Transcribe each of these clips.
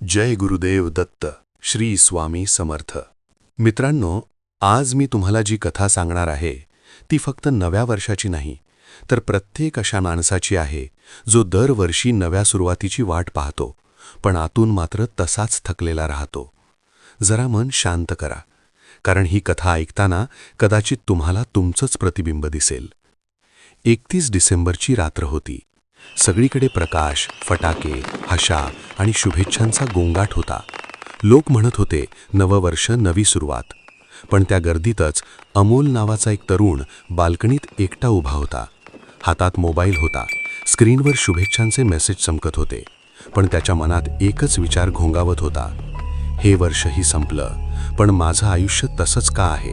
जय गुरुदेव दत्त श्री स्वामी समर्थ. मित्रांनो आज मी तुम्हाला जी कथा सांगणार आहे ती फक्त नव्या वर्षाची नाही तर प्रत्येक अशा माणसाची आहे जो दरवर्षी नव्या सुरुवातीची वाट पाहतो पण आतून मात्र तसाच थकलेला राहतो. जरा मन शांत करा कारण ही कथा ऐकताना कदाचित तुम्हाला तुमचंच प्रतिबिंब दिसेल. एकतीस डिसेंबरची रात्र होती. सगळीकडे प्रकाश फटाके हशा आणि शुभेच्छांचा गोंगाट होता. लोक म्हणत होते नववर्ष नवी सुरुवात. पण त्या गर्दीतच अमोल नावाचा एक तरुण बाल्कनीत एकटा उभा होता. हातात मोबाईल होता. स्क्रीनवर शुभेच्छांचे मेसेज चमकत होते. पण त्याच्या मनात एकच विचार घोंगावत होता. हे वर्षही संपलं पण माझं आयुष्य तसंच का आहे?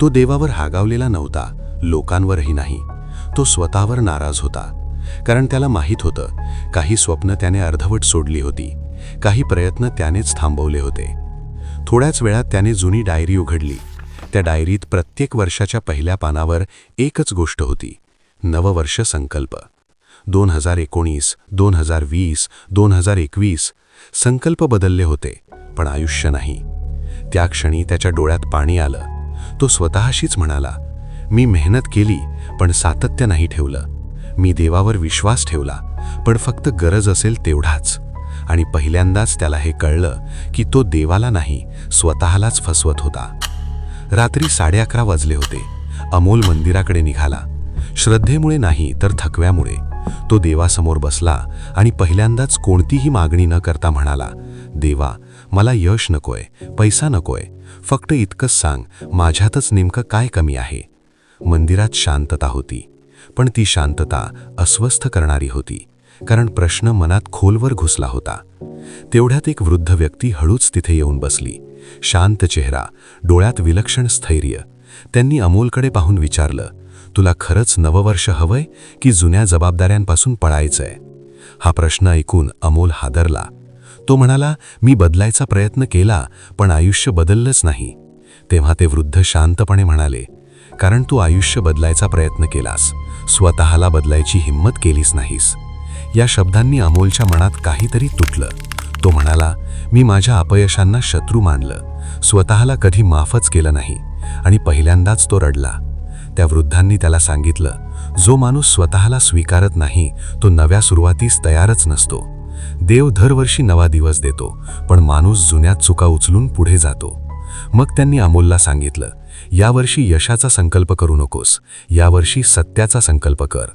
तो देवावर हागावलेला नव्हता लोकांवरही नाही. तो स्वतःवर नाराज होता. कारण त्याला माहीत होतं काही स्वप्न त्याने अर्धवट सोडली होती काही प्रयत्न त्यानेच थांबवले होते. थोड्याच वेळात त्याने जुनी डायरी उघडली. त्या डायरीत प्रत्येक वर्षाच्या पहिल्या पानावर एकच गोष्ट होती नववर्ष संकल्प. दोन हजार एकोणीस दोन हजार वीस दोन हजार एकवीस संकल्प बदलले होते पण आयुष्य नाही. त्या क्षणी त्याच्या डोळ्यात पाणी आलं. तो स्वतःशीच म्हणाला मी मेहनत केली पण सातत्य नाही ठेवलं. मी देवावर विश्वास ठेवला पण फक्त गरज असेल तेवढाच. आणि पहिल्यांदाच त्याला हे कळलं की तो देवाला नाही स्वतःलाच फसवत होता. रात्री साडे अकरा वाजले होते. अमोल मंदिराकडे निघाला. श्रद्धेमुळे नाही तर थकव्यामुळे. तो देवासमोर बसला आणि पहिल्यांदाच कोणतीही मागणी न करता म्हणाला देवा मला यश नकोय पैसा नकोय. फक्त इतकंच सांग माझ्यातच नेमकं काय कमी आहे? मंदिरात शांतता होती. पण ती शांतता अस्वस्थ करणारी होती कारण प्रश्न मनात खोलवर घुसला होता. तेवढ्यात एक वृद्ध व्यक्ती हळूच तिथे येऊन बसली. शांत चेहरा डोळ्यात विलक्षण स्थैर्य. त्यांनी अमोलकडे पाहून विचारलं तुला खरंच नववर्ष हवंय की जुन्या जबाबदाऱ्यांपासून पळायचंय? हा प्रश्न ऐकून अमोल हादरला. तो म्हणाला मी बदलायचा प्रयत्न केला पण आयुष्य बदललंच नाही. तेव्हा ते वृद्ध शांतपणे म्हणाले कारण तू आयुष्य बदलायचा प्रयत्न केलास. स्वतःला बदलायची हिंमत केलीच नाहीस. या शब्दांनी अमोलच्या मनात काहीतरी तुटलं. तो म्हणाला मी माझ्या अपयशांना शत्रू मानलं. स्वतःला कधी माफच केलं नाही. आणि पहिल्यांदाच तो रडला. त्या वृद्धांनी त्याला सांगितलं जो माणूस स्वतःला स्वीकारत नाही तो नव्या सुरुवातीस तयारच नसतो. देव दरवर्षी नवा दिवस देतो पण माणूस जुन्या चुका उचलून पुढे जातो. मग त्यांनी अमोलला सांगितलं यावर्षी यशाचा संकल्प करू नकोस. यावर्षी सत्याचा संकल्प कर.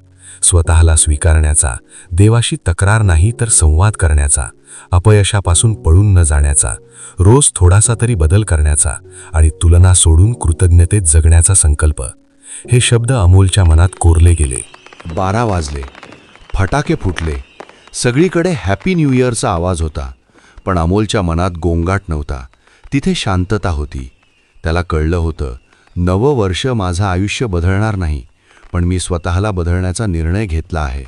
स्वतःला स्वीकारण्याचा देवाशी तक्रार नाही तर संवाद करण्याचा अपयशापासून पळून न जाण्याचा रोज थोडासा तरी बदल करण्याचा आणि तुलना सोडून कृतज्ञतेत जगण्याचा संकल्प. हे शब्द अमोलच्या मनात कोरले गेले. बारा वाजले. फटाके फुटले. सगळीकडे हॅपी न्यू इयरचा आवाज होता. पण अमोलच्या मनात गोंगाट नव्हता. तिथे शांतता होती. त्याला कळलं होतं नवं वर्ष माझं आयुष्य बदलणार नाही पण मी स्वतःला बदलण्याचा निर्णय घेतला आहे.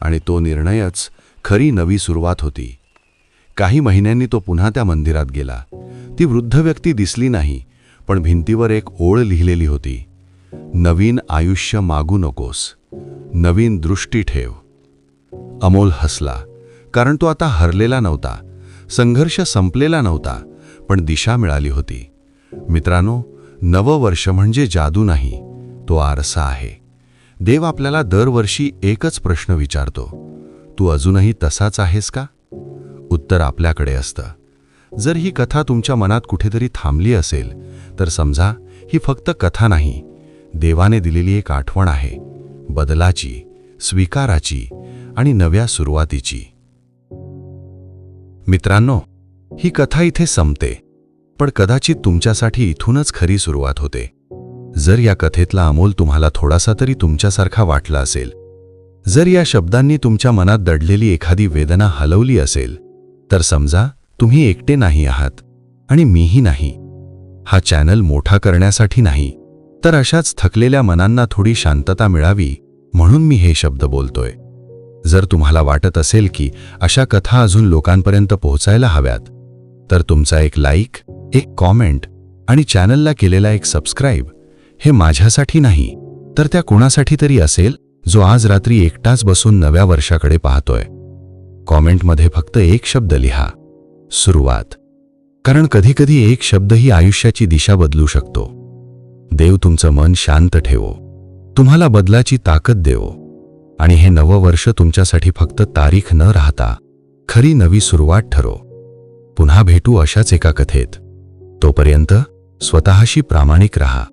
आणि तो निर्णयच खरी नवी सुरुवात होती. काही महिन्यांनी तो पुन्हा त्या मंदिरात गेला. ती वृद्ध व्यक्ती दिसली नाही पण भिंतीवर एक ओळ लिहिलेली होती. नवीन आयुष्य मागू नकोस. नवीन दृष्टी ठेव. अमोल हसला कारण तो आता हरलेला नव्हता. संघर्ष संपलेला नव्हता पण दिशा मिळाली होती. मित्रांनो नववर्ष म्हणजे जादू नाही तो आरसा आहे. देव आपल्याला दरवर्षी एकच प्रश्न विचारतो तू अजूनही तसाच आहेस का? उत्तर आपल्याकडे असतं. जर ही कथा तुमच्या मनात कुठेतरी थांबली असेल तर समजा ही फक्त कथा नाही. देवाने दिलेली एक आठवण आहे बदलाची स्वीकाराची आणि नव्या सुरुवातीची. मित्रांनो ही कथा इथे संपते. पण कदाचित तुमच्यासाठी इथूनच खरी सुरुवात होते. जर या कथेतला अमोल तुम्हाला थोडासा तरी तुमच्यासारखा वाटला असेल. जर या शब्दांनी तुमच्या मनात दडलेली एखादी वेदना हलवली असेल तर समजा तुम्ही एकटे नाही आहात आणि मीही नाही. हा चॅनल मोठा करण्यासाठी नाही तर अशाच थकलेल्या मनांना थोडी शांतता मिळावी म्हणून मी हे शब्द बोलतोय. जर तुम्हाला वाटत असेल की अशा कथा अजून लोकांपर्यंत पोहोचायला हव्यात तर तुमचा एक लाईक एक कॉमेंट आणि चॅनलला केलेला एक सबस्क्राईब हे माझ्यासाठी नाही तर त्या कोणासाठी तरी असेल जो आज रात्री एकटाच बसून नव्या वर्षाकडे पाहतोय. कॉमेंटमध्ये फक्त एक शब्द लिहा सुरुवात. कारण कधीकधी एक शब्दही आयुष्याची दिशा बदलू शकतो. देव तुमचं मन शांत ठेवो. तुम्हाला बदलाची ताकद देवो. आणि हे नवं वर्ष तुमच्यासाठी फक्त तारीख न राहता खरी नवी सुरुवात ठरो. पुन्हा भेटू अशाच एका कथेत. तोपर्यंत स्वतःशी प्रामाणिक रहा.